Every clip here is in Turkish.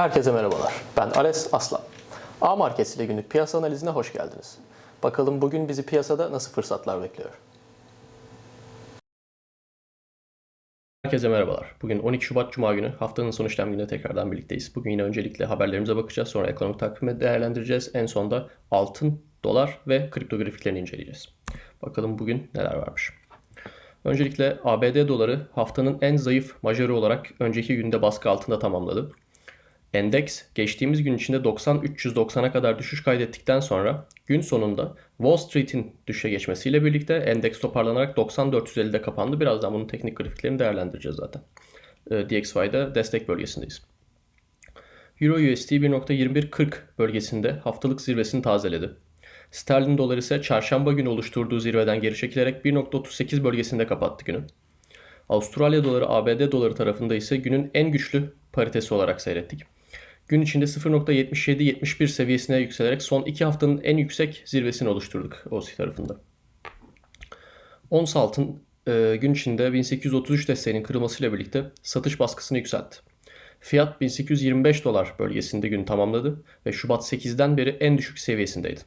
Herkese merhabalar. Ben Ales Aslan. A Markets ile günlük piyasa analizine hoş geldiniz. Bakalım bugün bizi piyasada nasıl fırsatlar bekliyor? Herkese merhabalar. Bugün 12 Şubat Cuma günü haftanın son işlem gününde tekrardan birlikteyiz. Bugün yine öncelikle haberlerimize bakacağız. Sonra ekonomik takvimi değerlendireceğiz. En sonda altın, dolar ve kripto grafiklerini inceleyeceğiz. Bakalım bugün neler varmış. Öncelikle ABD doları haftanın en zayıf majörü olarak önceki günde baskı altında tamamladı. Endeks geçtiğimiz gün içinde 90-390'a kadar düşüş kaydettikten sonra gün sonunda Wall Street'in düşüşe geçmesiyle birlikte endeks toparlanarak 90-450'de kapandı. Birazdan bunun teknik grafiklerini değerlendireceğiz zaten. Ee, DXY'da destek bölgesindeyiz. Euro USD 1.2140 bölgesinde haftalık zirvesini tazeledi. Sterlin dolar ise çarşamba günü oluşturduğu zirveden geri çekilerek 1.38 bölgesinde kapattı günü. Avustralya doları ABD doları tarafında ise günün en güçlü paritesi olarak seyrettik. Gün içinde 0.77-71 seviyesine yükselerek son 2 haftanın en yüksek zirvesini oluşturduk OSI tarafında. Ons altın e, gün içinde 1833 desteğinin kırılmasıyla birlikte satış baskısını yükseltti. Fiyat 1825 dolar bölgesinde gün tamamladı ve Şubat 8'den beri en düşük seviyesindeydi.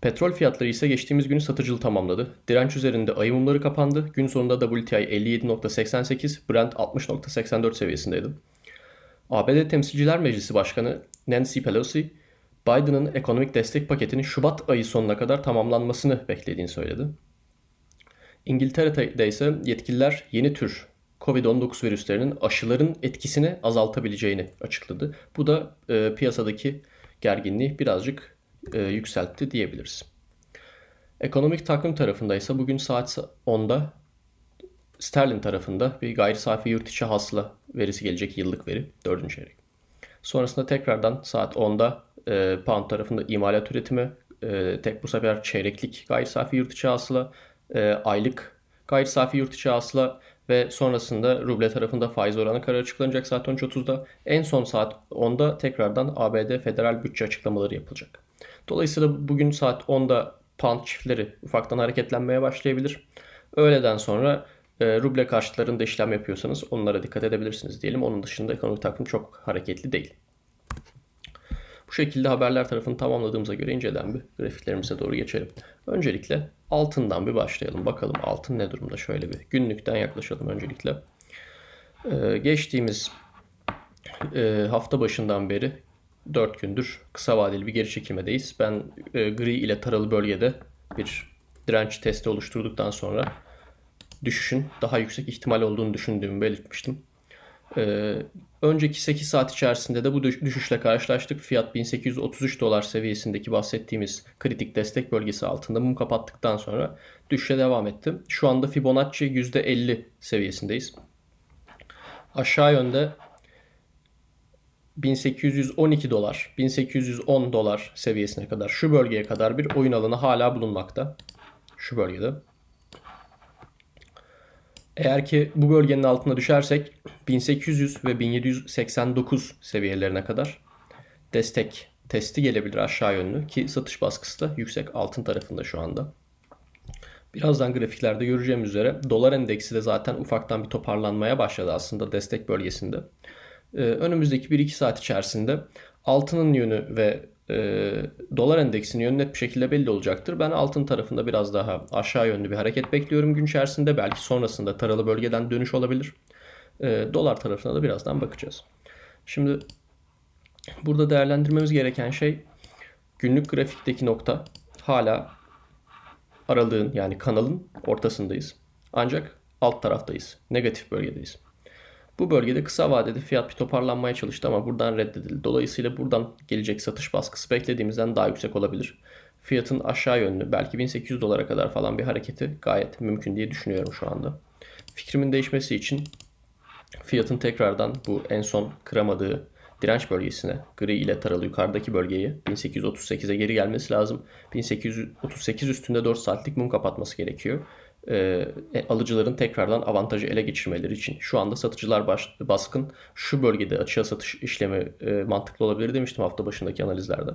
Petrol fiyatları ise geçtiğimiz günü satıcılı tamamladı. Direnç üzerinde ayı mumları kapandı. Gün sonunda WTI 57.88, Brent 60.84 seviyesindeydi. ABD Temsilciler Meclisi Başkanı Nancy Pelosi, Biden'ın ekonomik destek paketinin Şubat ayı sonuna kadar tamamlanmasını beklediğini söyledi. İngiltere'de ise yetkililer yeni tür COVID-19 virüslerinin aşıların etkisini azaltabileceğini açıkladı. Bu da e, piyasadaki gerginliği birazcık e, yükseltti diyebiliriz. Ekonomik takvim tarafında ise bugün saat 10'da Sterlin tarafında bir gayri safi yurt içi hasıla verisi gelecek yıllık veri 4. çeyrek. Sonrasında tekrardan saat 10'da e, pound tarafında imalat üretimi, e, tek bu sefer çeyreklik gayri safi yurt içi hasıla, e, aylık gayri safi yurt içi hasıla ve sonrasında ruble tarafında faiz oranı kararı açıklanacak saat 13.30'da. En son saat 10'da tekrardan ABD federal bütçe açıklamaları yapılacak. Dolayısıyla bugün saat 10'da pound çiftleri ufaktan hareketlenmeye başlayabilir. Öğleden sonra e, ruble karşıtlarında işlem yapıyorsanız onlara dikkat edebilirsiniz diyelim. Onun dışında ekonomik takvim çok hareketli değil. Bu şekilde haberler tarafını tamamladığımıza göre inceden bir grafiklerimize doğru geçelim. Öncelikle altından bir başlayalım. Bakalım altın ne durumda şöyle bir günlükten yaklaşalım öncelikle. Ee, geçtiğimiz e, hafta başından beri 4 gündür kısa vadeli bir geri çekilmedeyiz. Ben e, gri ile taralı bölgede bir direnç testi oluşturduktan sonra düşüşün daha yüksek ihtimal olduğunu düşündüğümü belirtmiştim. Ee, önceki 8 saat içerisinde de bu düşüşle karşılaştık. Fiyat 1833 dolar seviyesindeki bahsettiğimiz kritik destek bölgesi altında mum kapattıktan sonra düşüşe devam etti. Şu anda Fibonacci %50 seviyesindeyiz. Aşağı yönde 1812 dolar, 1810 dolar seviyesine kadar şu bölgeye kadar bir oyun alanı hala bulunmakta. Şu bölgede. Eğer ki bu bölgenin altına düşersek 1800 ve 1789 seviyelerine kadar destek testi gelebilir aşağı yönlü ki satış baskısı da yüksek altın tarafında şu anda. Birazdan grafiklerde göreceğim üzere dolar endeksi de zaten ufaktan bir toparlanmaya başladı aslında destek bölgesinde. Ee, önümüzdeki 1-2 saat içerisinde altının yönü ve e, dolar endeksinin yönü net bir şekilde belli olacaktır. Ben altın tarafında biraz daha aşağı yönlü bir hareket bekliyorum gün içerisinde. Belki sonrasında taralı bölgeden dönüş olabilir. E, dolar tarafına da birazdan bakacağız. Şimdi burada değerlendirmemiz gereken şey günlük grafikteki nokta hala aralığın yani kanalın ortasındayız. Ancak alt taraftayız. Negatif bölgedeyiz. Bu bölgede kısa vadede fiyat bir toparlanmaya çalıştı ama buradan reddedildi. Dolayısıyla buradan gelecek satış baskısı beklediğimizden daha yüksek olabilir. Fiyatın aşağı yönlü belki 1800 dolara kadar falan bir hareketi gayet mümkün diye düşünüyorum şu anda. Fikrimin değişmesi için fiyatın tekrardan bu en son kıramadığı direnç bölgesine gri ile taralı yukarıdaki bölgeyi 1838'e geri gelmesi lazım. 1838 üstünde 4 saatlik mum kapatması gerekiyor. E, e, alıcıların tekrardan avantajı ele geçirmeleri için. Şu anda satıcılar baş, baskın. Şu bölgede açığa satış işlemi e, mantıklı olabilir demiştim hafta başındaki analizlerde.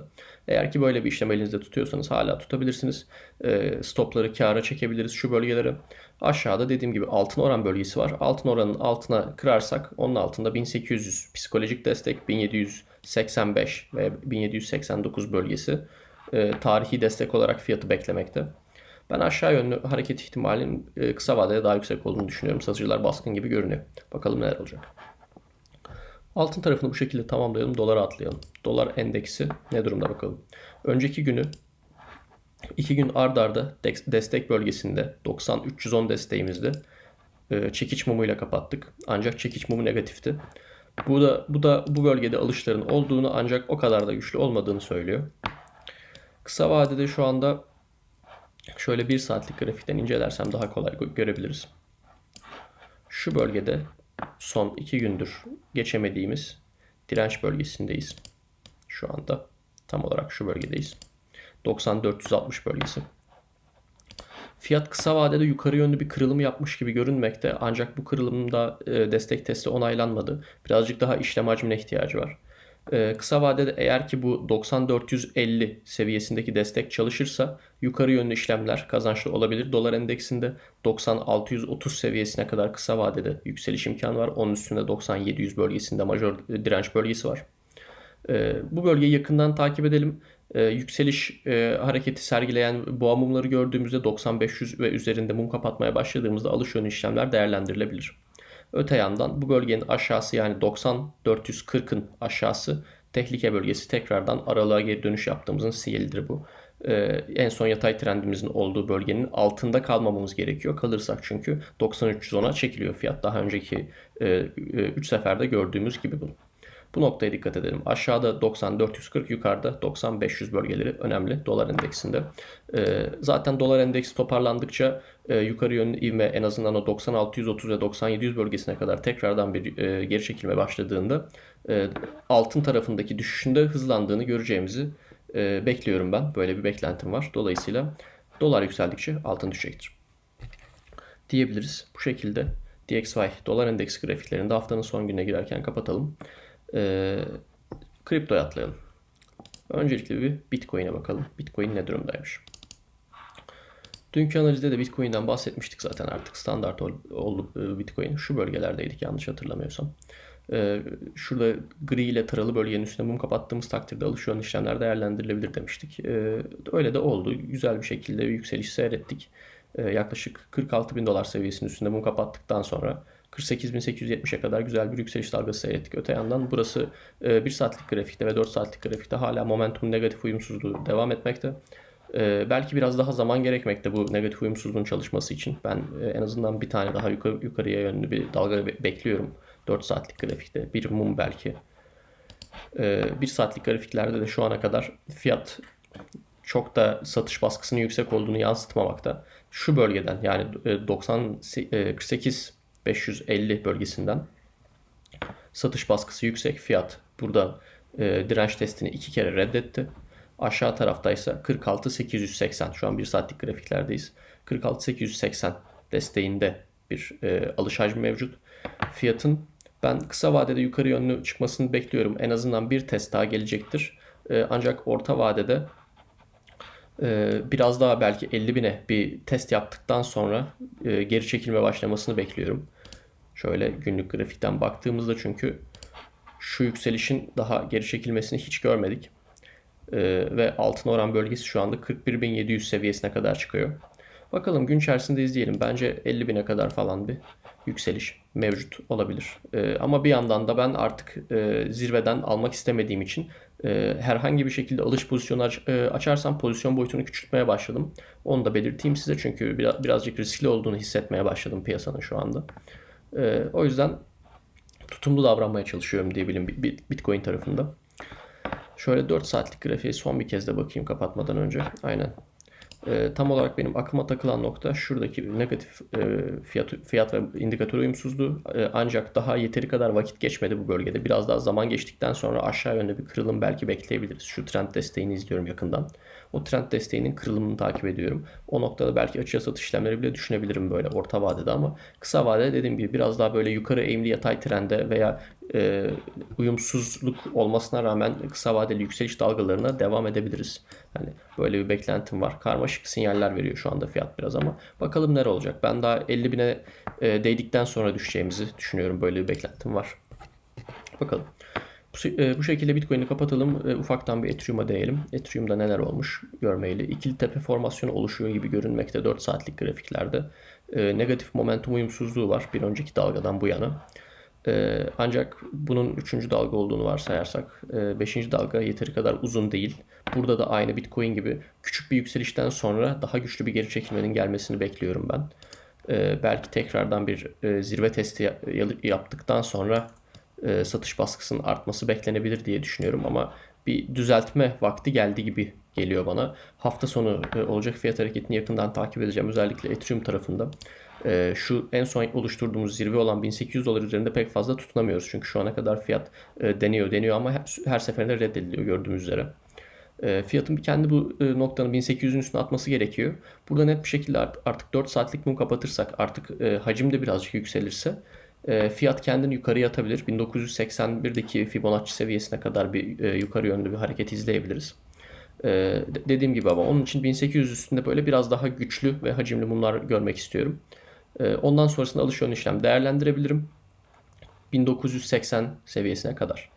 Eğer ki böyle bir işlem elinizde tutuyorsanız hala tutabilirsiniz. E, stopları kâra çekebiliriz şu bölgeleri. Aşağıda dediğim gibi altın oran bölgesi var. Altın oranın altına kırarsak onun altında 1800 psikolojik destek, 1785 ve 1789 bölgesi e, tarihi destek olarak fiyatı beklemekte. Ben aşağı yönlü hareket ihtimalinin e, kısa vadede daha yüksek olduğunu düşünüyorum. Satıcılar baskın gibi görünüyor. Bakalım neler olacak. Altın tarafını bu şekilde tamamlayalım. Dolara atlayalım. Dolar endeksi ne durumda bakalım. Önceki günü iki gün ard arda destek bölgesinde 90-310 desteğimizde e, çekiç mumuyla kapattık. Ancak çekiç mumu negatifti. Bu da bu da bu bölgede alışların olduğunu ancak o kadar da güçlü olmadığını söylüyor. Kısa vadede şu anda şöyle bir saatlik grafikten incelersem daha kolay görebiliriz. Şu bölgede son iki gündür geçemediğimiz direnç bölgesindeyiz. Şu anda tam olarak şu bölgedeyiz. 90-460 bölgesi. Fiyat kısa vadede yukarı yönlü bir kırılım yapmış gibi görünmekte ancak bu kırılımda e, destek testi onaylanmadı. Birazcık daha işlem hacmine ihtiyacı var. Ee, kısa vadede eğer ki bu 90-450 seviyesindeki destek çalışırsa yukarı yönlü işlemler kazançlı olabilir. Dolar endeksinde 90-630 seviyesine kadar kısa vadede yükseliş imkanı var. Onun üstünde 90-700 bölgesinde majör direnç bölgesi var. Ee, bu bölgeyi yakından takip edelim. Ee, yükseliş e, hareketi sergileyen boğa mumları gördüğümüzde 90-500 ve üzerinde mum kapatmaya başladığımızda alış yönlü işlemler değerlendirilebilir. Öte yandan bu bölgenin aşağısı yani 90-440'ın aşağısı tehlike bölgesi tekrardan aralığa geri dönüş yaptığımızın sinyalidir bu. Ee, en son yatay trendimizin olduğu bölgenin altında kalmamamız gerekiyor. Kalırsak çünkü 90-310'a çekiliyor fiyat. Daha önceki 3 e, e, seferde gördüğümüz gibi bunu. Bu noktaya dikkat edelim. Aşağıda 90-440, yukarıda 90-500 bölgeleri önemli dolar endeksinde. E, zaten dolar endeksi toparlandıkça e, yukarı yönlü ivme en azından o 90-630 ve 90-700 bölgesine kadar tekrardan bir e, geri çekilme başladığında e, altın tarafındaki düşüşünde hızlandığını göreceğimizi bekliyorum ben. Böyle bir beklentim var. Dolayısıyla dolar yükseldikçe altın düşecektir. Diyebiliriz. Bu şekilde DXY dolar endeks grafiklerinde haftanın son gününe girerken kapatalım. E, kriptoya atlayalım. Öncelikle bir Bitcoin'e bakalım. Bitcoin ne durumdaymış? Dünkü analizde de Bitcoin'den bahsetmiştik zaten artık standart oldu e, Bitcoin. Şu bölgelerdeydik yanlış hatırlamıyorsam. Ee, şurada gri ile taralı bölgenin üstüne mum kapattığımız takdirde alış yönlü işlemler değerlendirilebilir demiştik. Ee, öyle de oldu. Güzel bir şekilde bir yükseliş seyrettik. Ee, yaklaşık 46 bin dolar seviyesinin üstünde mum kapattıktan sonra 48.870'e kadar güzel bir yükseliş dalgası seyrettik. Öte yandan burası 1 e, saatlik grafikte ve 4 saatlik grafikte hala momentum negatif uyumsuzluğu devam etmekte. E, belki biraz daha zaman gerekmekte bu negatif uyumsuzluğun çalışması için. Ben e, en azından bir tane daha yukarı, yukarıya yönlü bir dalga bekliyorum. 4 saatlik grafikte. Bir mum belki. 1 saatlik grafiklerde de şu ana kadar fiyat çok da satış baskısının yüksek olduğunu yansıtmamakta. Şu bölgeden yani 90 48 550 bölgesinden satış baskısı yüksek fiyat burada e, direnç testini iki kere reddetti. Aşağı taraftaysa 46.880 şu an bir saatlik grafiklerdeyiz. 46.880 desteğinde bir e, alış hacmi mevcut. Fiyatın ben kısa vadede yukarı yönlü çıkmasını bekliyorum. En azından bir test daha gelecektir. E, ancak orta vadede biraz daha belki 50 bine bir test yaptıktan sonra e, geri çekilme başlamasını bekliyorum. Şöyle günlük grafikten baktığımızda çünkü şu yükselişin daha geri çekilmesini hiç görmedik. Ee, ve altın oran bölgesi şu anda 41.700 seviyesine kadar çıkıyor. Bakalım gün içerisinde izleyelim. Bence 50.000'e kadar falan bir yükseliş mevcut olabilir. Ee, ama bir yandan da ben artık e, zirveden almak istemediğim için e, herhangi bir şekilde alış pozisyonu aç, e, açarsam pozisyon boyutunu küçültmeye başladım. Onu da belirteyim size çünkü biraz, birazcık riskli olduğunu hissetmeye başladım piyasanın şu anda. E, o yüzden tutumlu davranmaya çalışıyorum diyebilirim Bitcoin tarafında. Şöyle 4 saatlik grafiğe son bir kez de bakayım kapatmadan önce. Aynen. E, tam olarak benim aklıma takılan nokta şuradaki negatif e, fiyat, fiyat ve indikatör uyumsuzluğu. E, ancak daha yeteri kadar vakit geçmedi bu bölgede. Biraz daha zaman geçtikten sonra aşağı yönde bir kırılım belki bekleyebiliriz. Şu trend desteğini izliyorum yakından. O trend desteğinin kırılımını takip ediyorum. O noktada belki açığa satış işlemleri bile düşünebilirim böyle orta vadede ama kısa vadede dediğim gibi biraz daha böyle yukarı eğimli yatay trende veya e, uyumsuzluk olmasına rağmen kısa vadeli yükseliş dalgalarına devam edebiliriz. Yani böyle bir beklentim var. Karmaşık sinyaller veriyor şu anda fiyat biraz ama bakalım nere olacak. Ben daha 50 bine e, değdikten sonra düşeceğimizi düşünüyorum. Böyle bir beklentim var. Bakalım. Bu, e, bu şekilde Bitcoin'i kapatalım. E, ufaktan bir Ethereum'a değelim. Ethereum'da neler olmuş görmeyeli. İkili tepe formasyonu oluşuyor gibi görünmekte 4 saatlik grafiklerde. E, negatif momentum uyumsuzluğu var bir önceki dalgadan bu yana. Ee, ancak bunun üçüncü dalga olduğunu varsayarsak e, beşinci dalga yeteri kadar uzun değil. Burada da aynı Bitcoin gibi küçük bir yükselişten sonra daha güçlü bir geri çekilmenin gelmesini bekliyorum ben. Ee, belki tekrardan bir e, zirve testi ya- yaptıktan sonra e, satış baskısının artması beklenebilir diye düşünüyorum ama bir düzeltme vakti geldi gibi geliyor bana. Hafta sonu e, olacak fiyat hareketini yakından takip edeceğim özellikle Ethereum tarafında. E, şu en son oluşturduğumuz zirve olan 1800 dolar üzerinde pek fazla tutunamıyoruz. Çünkü şu ana kadar fiyat e, deniyor deniyor ama her, her seferinde reddediliyor gördüğümüz üzere. E, fiyatın kendi bu e, noktanın 1800'ün üstüne atması gerekiyor. Burada net bir şekilde art- artık 4 saatlik mum kapatırsak artık e, hacim de birazcık yükselirse e, fiyat kendini yukarıya atabilir. 1981'deki Fibonacci seviyesine kadar bir e, yukarı yönlü bir hareket izleyebiliriz. E, de- dediğim gibi ama onun için 1800 üstünde böyle biraz daha güçlü ve hacimli mumlar görmek istiyorum. E, ondan sonrasında alış yönlü işlem değerlendirebilirim. 1980 seviyesine kadar.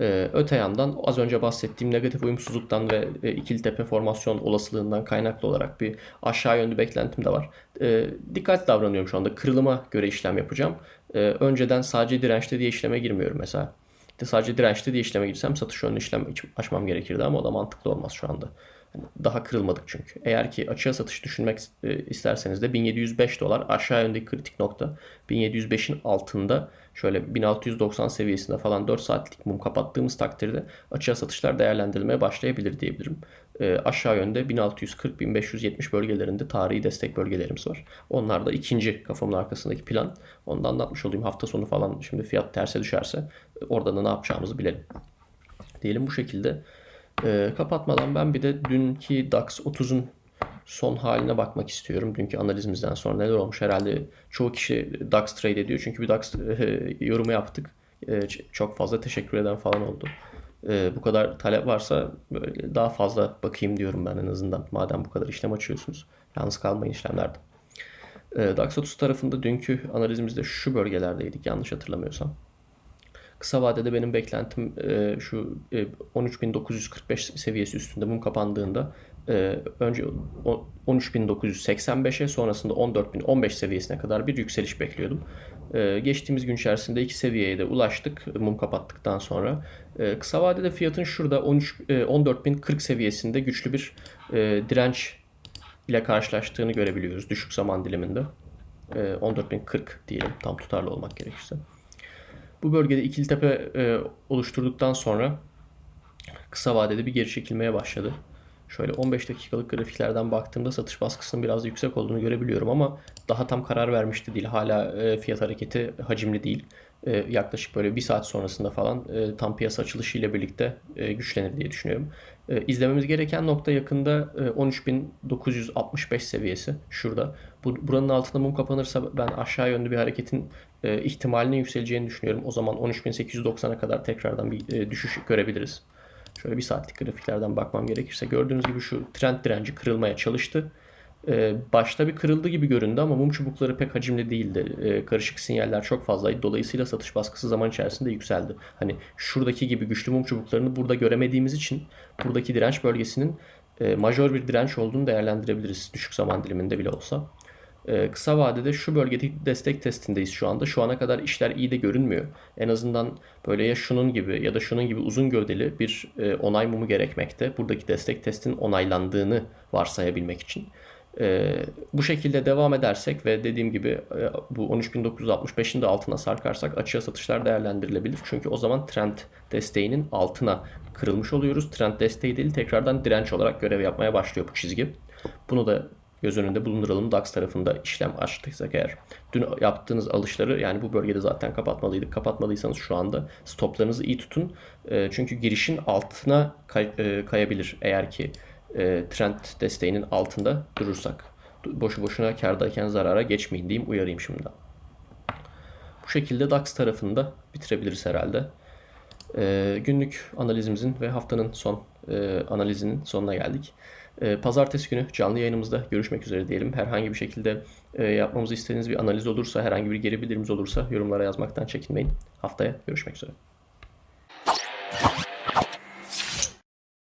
Ee, öte yandan az önce bahsettiğim negatif uyumsuzluktan ve e, ikili tepe formasyon olasılığından kaynaklı olarak bir aşağı yönlü beklentim de var. Ee, dikkatli davranıyorum şu anda. Kırılıma göre işlem yapacağım. Ee, önceden sadece dirençte diye işleme girmiyorum mesela. İşte sadece dirençte diye işleme girsem satış yönlü işlem aç- açmam gerekirdi ama o da mantıklı olmaz şu anda. Hani daha kırılmadık çünkü. Eğer ki açığa satış düşünmek e, isterseniz de 1705 dolar aşağı yöndeki kritik nokta. 1705'in altında şöyle 1690 seviyesinde falan 4 saatlik mum kapattığımız takdirde açığa satışlar değerlendirilmeye başlayabilir diyebilirim. E, aşağı yönde 1640-1570 bölgelerinde tarihi destek bölgelerimiz var. Onlar da ikinci kafamın arkasındaki plan. Onu da anlatmış olayım hafta sonu falan şimdi fiyat terse düşerse e, orada da ne yapacağımızı bilelim. Diyelim bu şekilde. Ee, kapatmadan ben bir de dünkü DAX 30'un son haline bakmak istiyorum. Dünkü analizimizden sonra neler olmuş herhalde çoğu kişi DAX trade ediyor. Çünkü bir DAX e, yorumu yaptık. E, çok fazla teşekkür eden falan oldu. E, bu kadar talep varsa böyle daha fazla bakayım diyorum ben en azından. Madem bu kadar işlem açıyorsunuz. Yalnız kalmayın işlemlerde. DAX 30 tarafında dünkü analizimizde şu bölgelerdeydik yanlış hatırlamıyorsam. Kısa vadede benim beklentim şu e, 13.945 seviyesi üstünde mum kapandığında e, önce o- 13.985'e sonrasında 14.015 seviyesine kadar bir yükseliş bekliyordum. E, geçtiğimiz gün içerisinde iki seviyeye de ulaştık mum kapattıktan sonra. E, kısa vadede fiyatın şurada 13 e, 14.040 seviyesinde güçlü bir e, direnç ile karşılaştığını görebiliyoruz düşük zaman diliminde. E, 14.040 diyelim tam tutarlı olmak gerekirse. Bu bölgede ikili tepe e, oluşturduktan sonra kısa vadede bir geri çekilmeye başladı. Şöyle 15 dakikalık grafiklerden baktığımda satış baskısının biraz yüksek olduğunu görebiliyorum ama daha tam karar vermişti değil. Hala e, fiyat hareketi hacimli değil. E, yaklaşık böyle bir saat sonrasında falan e, tam piyasa açılışı ile birlikte güçlenir diye düşünüyorum. İzlememiz gereken nokta yakında e, 13.965 seviyesi şurada. Bu, buranın altında mum kapanırsa ben aşağı yönlü bir hareketin ihtimalinin yükseleceğini düşünüyorum. O zaman 13.890'a kadar tekrardan bir düşüş görebiliriz. Şöyle bir saatlik grafiklerden bakmam gerekirse gördüğünüz gibi şu trend direnci kırılmaya çalıştı. Ee, başta bir kırıldı gibi göründü ama mum çubukları pek hacimli değildi. Ee, karışık sinyaller çok fazlaydı. Dolayısıyla satış baskısı zaman içerisinde yükseldi. Hani şuradaki gibi güçlü mum çubuklarını burada göremediğimiz için buradaki direnç bölgesinin e, majör bir direnç olduğunu değerlendirebiliriz. Düşük zaman diliminde bile olsa. Ee, kısa vadede şu bölgedeki destek testindeyiz şu anda. Şu ana kadar işler iyi de görünmüyor. En azından böyle ya şunun gibi ya da şunun gibi uzun gövdeli bir e, onay mumu gerekmekte. Buradaki destek testin onaylandığını varsayabilmek için. Ee, bu şekilde devam edersek ve dediğim gibi e, bu 13.965'in de altına sarkarsak açığa satışlar değerlendirilebilir. Çünkü o zaman trend desteğinin altına kırılmış oluyoruz. Trend desteği değil tekrardan direnç olarak görev yapmaya başlıyor bu çizgi. Bunu da göz önünde bulunduralım. DAX tarafında işlem açtıysak eğer. Dün yaptığınız alışları yani bu bölgede zaten kapatmalıydık. Kapatmadıysanız şu anda stoplarınızı iyi tutun. E, çünkü girişin altına kay- e, kayabilir eğer ki e, trend desteğinin altında durursak. Boşu boşuna kardayken zarara geçmeyin diyeyim uyarayım şimdiden. Bu şekilde DAX tarafında bitirebiliriz herhalde. Ee, günlük analizimizin ve haftanın son e, analizinin sonuna geldik. Ee, pazartesi günü canlı yayınımızda görüşmek üzere diyelim. Herhangi bir şekilde e, yapmamızı istediğiniz bir analiz olursa, herhangi bir geri bildirimimiz olursa yorumlara yazmaktan çekinmeyin. Haftaya görüşmek üzere.